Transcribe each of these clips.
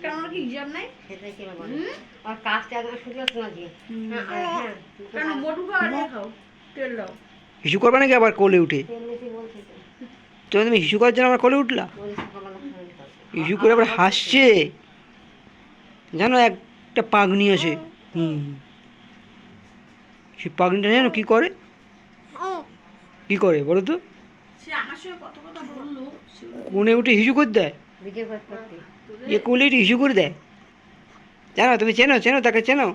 কেন আমার কি হিসাব নাই? সেটাই কিনা বলে আর কাজটা একদম শুধু শোনা দিয়ে হ্যাঁ হ্যাঁ কেন খাও তেল দাও। হিসু করবে নাকি আবার কোলে উঠে? তেল বেশি বলছে তো। তুমি হিসু করার জন্য আমার কোলে উঠলা? হিসু করে আবার হাসছে? জানো একটা পাগনি আছে। হুম। সেই পাগনিটা জানো কি করে? কি করে বলো তো? সে আমার সঙ্গে কত কথা বলল সে- কোণে উঠে হিসু করে দেয়? এ কোলে উঠে হিসু করে দেয়। জানো তুমি চেনো চেনো তাকে চেনো।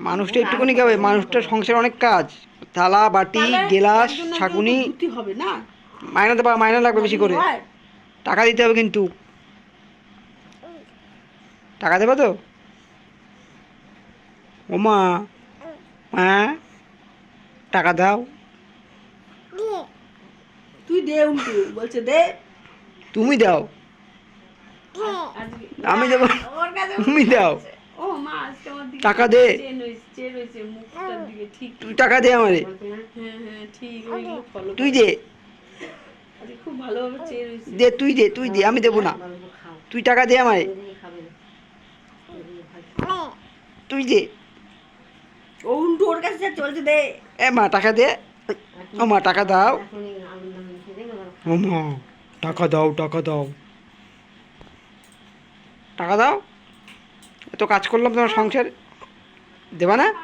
মানুষটা একটুখানি খাবে মানুষটার সংসারে অনেক কাজ। থালা বাটি গেলাস ছাকুনি হবে না? মায়না দেবা মায়না লাগবে বেশি করে। টাকা দিতে হবে কিন্তু। টাকা দেবে তো? ও মা হ্যাঁ? টাকা দাও। তুই দে উল্টে বলছে দে। তুমি দাও। আমি দেবো তুমি দাও। টাকা দে। তুই টাকা দে আমারে। হ্যাঁ হ্যাঁ তুই দে। দে তুই দে তুই দে আমি দেবো না। তুই টাকা দে আমারে। তুই দে। ও উল্টো ওর কাছে চলছে দে। এ মা টাকা দে। ও মা টাকা দাও। এখনই আলু দাম মিশিয়ে দেবে এবার ও মা টাকা দাও টাকা দাও। টাকা দাও? এত কাজ করলাম তোমার সংসার। দেবা না?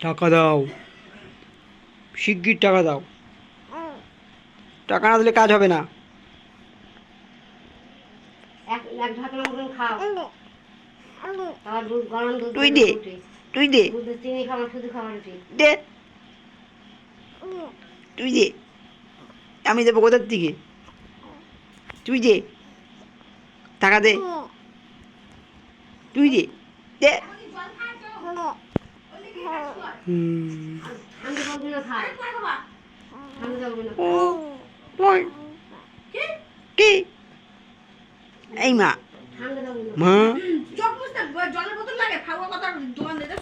টাকা দাও। শিগগির টাকা দাও। টাকা না দিলে কাজ হবে না। তুই দে। তুই দে। তুই দে। আমি দেবো কোথার দিকে? তুই দে টাকা দে। তুই দে। দে কি? এই মা। মা। জলের বোতল লাগে খাওয়ার কথা দোকান দিতে